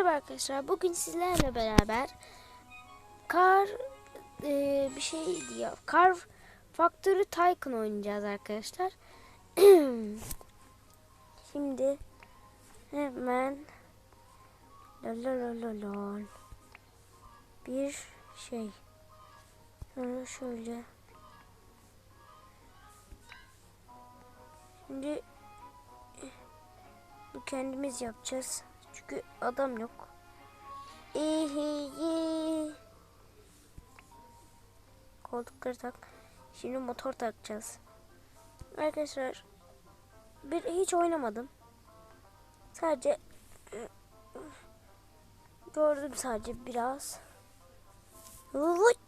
Merhaba arkadaşlar. Bugün sizlerle beraber Car e, bir şey diyor. Car Factory Tycoon oynayacağız arkadaşlar. Şimdi hemen lol bir şey şöyle şöyle Şimdi bu kendimiz yapacağız. Çünkü adam yok. İyi. Koltukları tak. Şimdi motor takacağız. Arkadaşlar bir hiç oynamadım. Sadece gördüm sadece biraz. Vıvıt.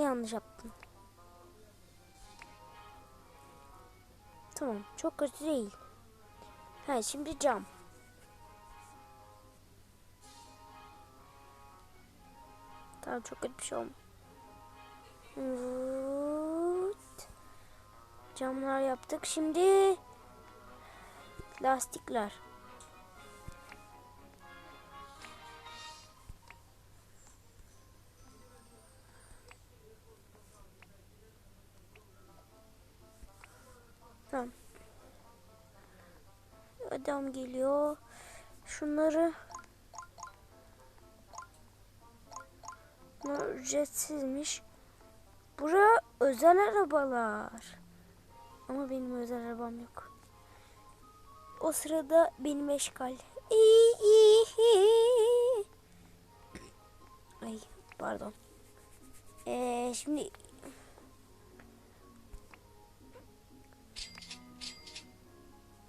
Yanlış yaptım. Tamam. Çok kötü değil. Ha şimdi cam. Tamam çok kötü bir şey olmadı. Evet. Camlar yaptık. Şimdi lastikler. Tamam. Adam geliyor. Şunları Bunlar ücretsizmiş. Bura özel arabalar. Ama benim özel arabam yok. O sırada benim eşkal. Ay pardon. Ee, şimdi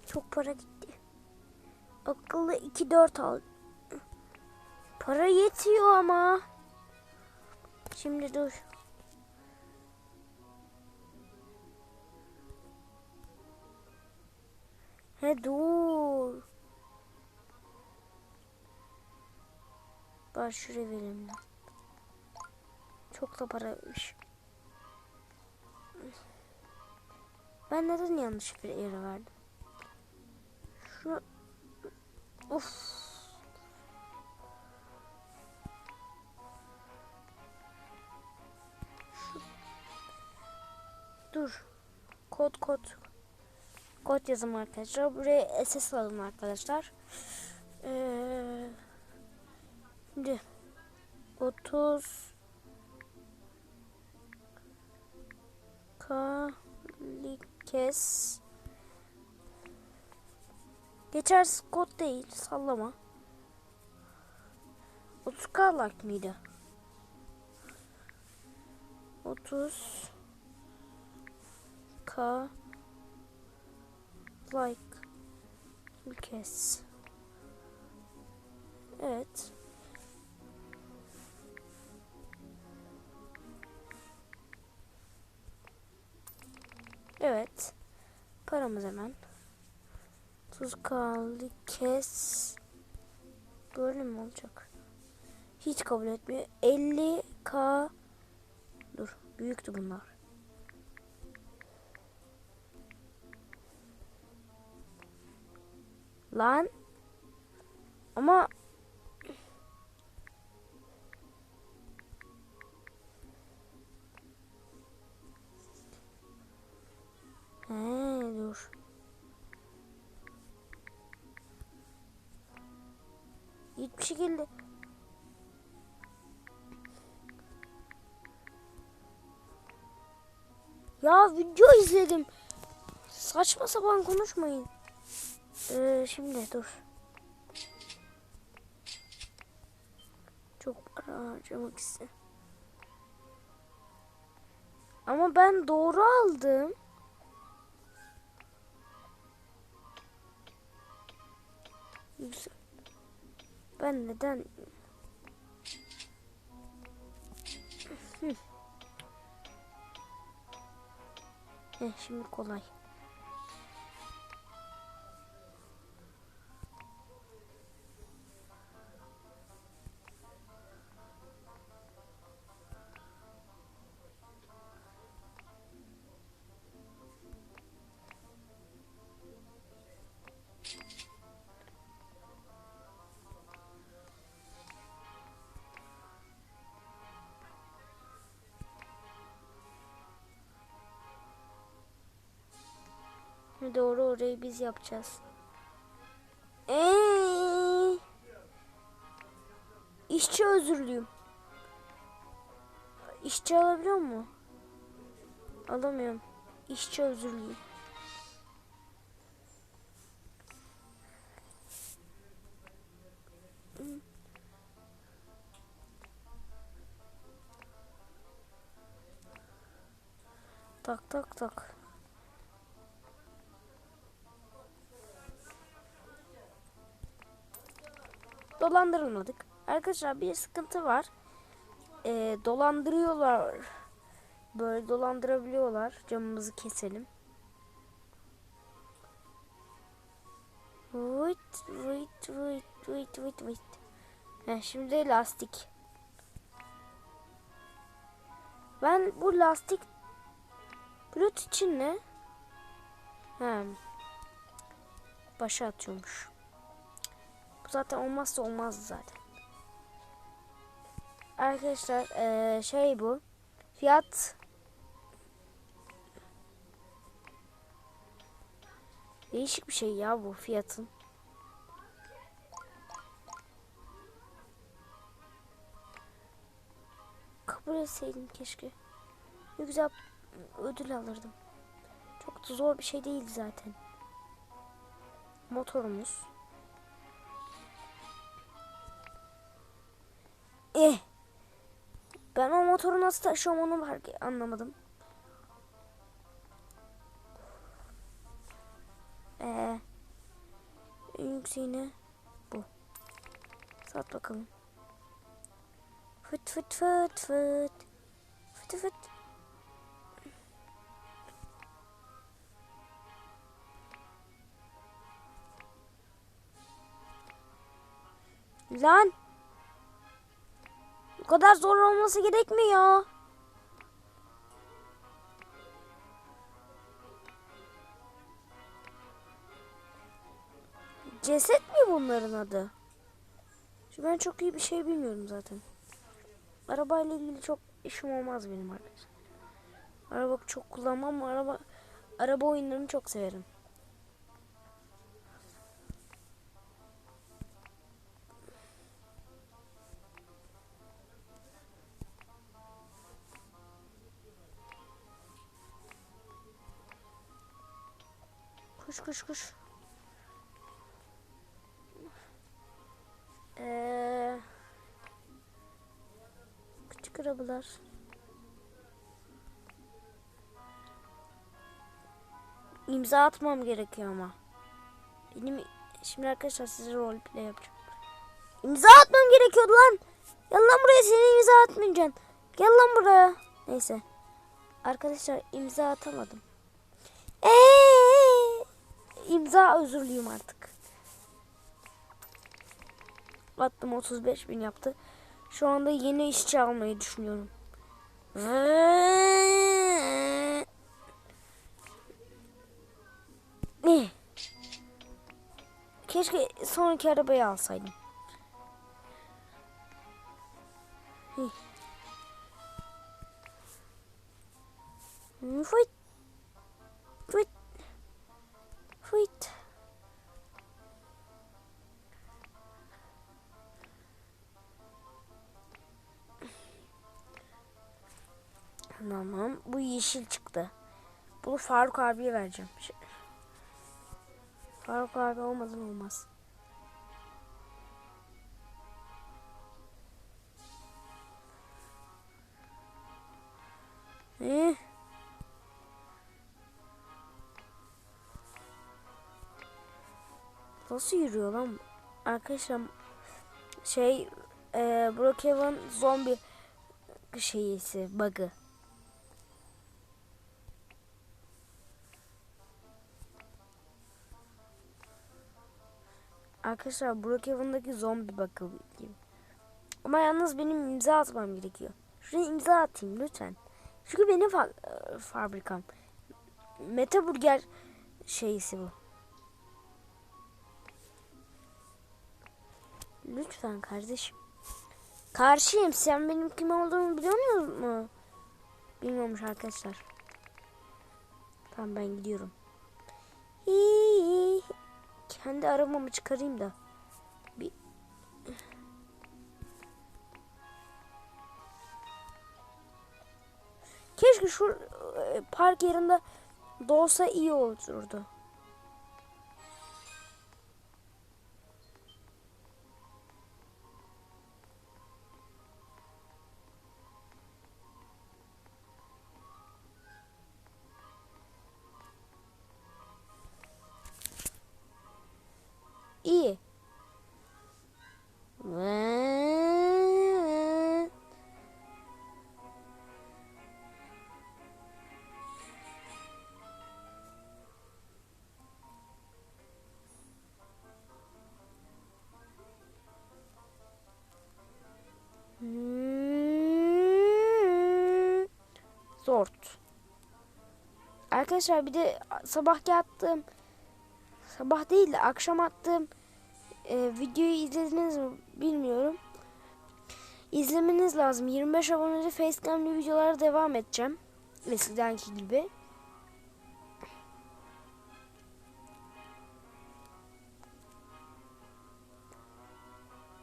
çok para gitti. Akıllı 2-4 al. Para yetiyor ama. Şimdi dur. He dur. Şuraya verelim. Çok da paraymış. Ben neden yanlış bir yere verdim? Şu Of. Kod kod. Kod yazım arkadaşlar. Buraya SS alalım arkadaşlar. Ee, şimdi 30 Kalikes Geçersiz kod değil. Sallama. 30 kalak mıydı? 30 K like kes. Evet. Evet. Paramız hemen. Tuz kaldı kes. Böyle mi olacak? Hiç kabul etmiyor. 50k Dur. Büyüktü bunlar. Lan. Ama He dur. Hiçbir şekilde Ya video izledim. Saçma sapan konuşmayın. Ee, şimdi dur. Çok para harcamak istedim. Ama ben doğru aldım. Ben neden Heh, şimdi kolay. Doğru orayı biz yapacağız. Eee. İşçi özürlüyüm. İşçi alabiliyor mu? Alamıyorum. İşçi özürlüyüm. Tak tak tak. Dolandırılmadık. Arkadaşlar bir sıkıntı var. Ee, dolandırıyorlar. Böyle dolandırabiliyorlar. Camımızı keselim. Wait, wait, wait, wait, wait, wait. Heh, şimdi lastik. Ben bu lastik Pilot için ne? He. Başa atıyormuş. Zaten olmazsa olmazdı zaten. Arkadaşlar eee, şey bu. Fiyat Değişik bir şey ya bu fiyatın. Kabul etseydim keşke. Ne güzel ödül alırdım. Çok da zor bir şey değil zaten. Motorumuz. Eh. Ben o motoru nasıl taşıyorum onu anlamadım. Ee, en yükseğine bu. Sat bakalım. Fıt fıt fıt fıt. Fıt fıt. Lan. Bu kadar zor olması gerekmiyor. Ceset mi bunların adı? Şimdi ben çok iyi bir şey bilmiyorum zaten. Arabayla ilgili çok işim olmaz benim arkadaşlar. Araba çok kullanmam. Araba araba oyunlarını çok severim. Kuş kuş kuş. Ee, küçük arabalar. İmza atmam gerekiyor ama. Benim şimdi arkadaşlar size rol play yapacağım. İmza atmam gerekiyordu lan. Gel lan buraya seni imza atmayacaksın. Gel lan buraya. Neyse. Arkadaşlar imza atamadım. İmza özürlüyüm artık. Attım 35 bin yaptı. Şu anda yeni işçi almayı düşünüyorum. Keşke sonraki arabayı alsaydım. Yeşil çıktı. Bunu Faruk abiye vereceğim. Şey- Faruk abi olmadan olmaz. Eh. Nasıl yürüyor lan? Arkadaşlar şey e, Brookhaven zombi şeyisi bug'ı. Arkadaşlar Brookhaven'daki zombi bug'ı gibi. Ama yalnız benim imza atmam gerekiyor. Şuraya imza atayım lütfen. Çünkü benim fa e, fabrikam. Meta Burger şeysi bu. Lütfen kardeşim. Karşıyım. Sen benim kim olduğumu biliyor musun? Bilmiyormuş arkadaşlar. Tamam ben gidiyorum. Hii. Kendi arabamı çıkarayım da. Bir... Keşke şu e, park yerinde dolsa iyi olurdu. Zort. Arkadaşlar bir de sabah attığım sabah değil de akşam attığım e, videoyu izlediniz mi bilmiyorum. İzlemeniz lazım. 25 aboneli facecam'li videolara devam edeceğim. Eskidenki gibi.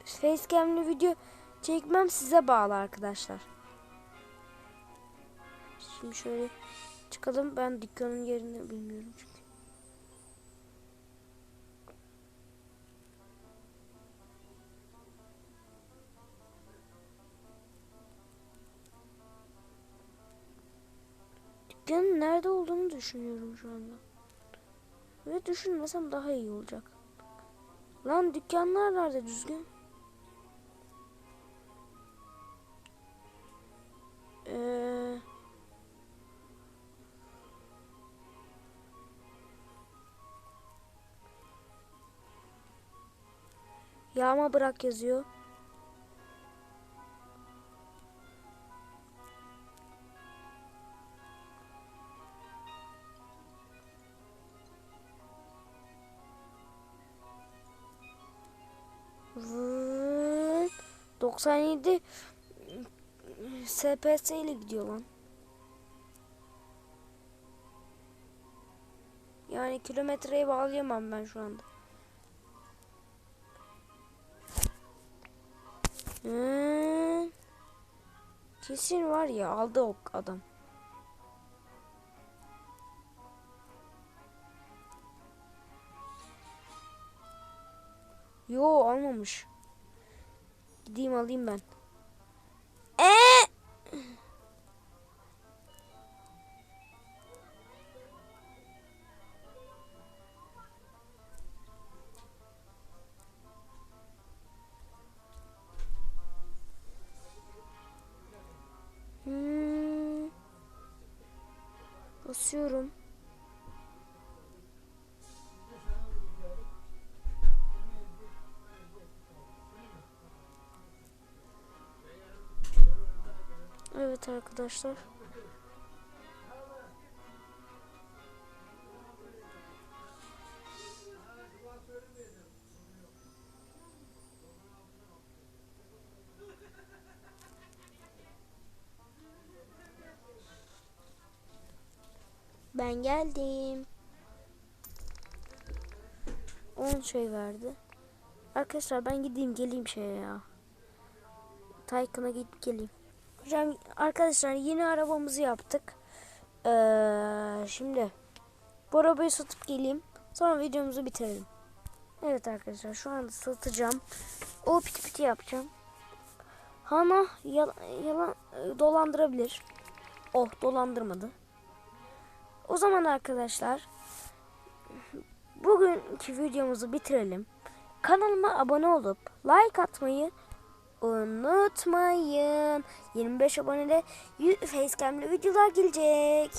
Facecam'li video çekmem size bağlı arkadaşlar. Şimdi şöyle çıkalım. Ben dükkanın yerini bilmiyorum çünkü. Dükkanın nerede olduğunu düşünüyorum şu anda. Ve düşünmesem daha iyi olacak. Lan dükkanlar nerede düzgün? Ee, yağma bırak yazıyor. Vıt. 97 SPS ile gidiyor lan. Yani kilometreyi bağlayamam ben şu anda. Hmm. Kesin var ya aldı o adam. Yo almamış. Gideyim alayım ben. Basıyorum. Evet arkadaşlar. Ben geldim. 10 şey verdi. Arkadaşlar ben gideyim geleyim şeye ya. Taycan'a gidip geleyim. Hocam arkadaşlar yeni arabamızı yaptık. Ee, şimdi bu arabayı satıp geleyim. Sonra videomuzu bitirelim. Evet arkadaşlar şu anda satacağım. O piti piti yapacağım. Hana yalan, yalan dolandırabilir. Oh dolandırmadı. O zaman arkadaşlar bugünkü videomuzu bitirelim. Kanalıma abone olup like atmayı unutmayın. 25 abonede facecam'li videolar gelecek.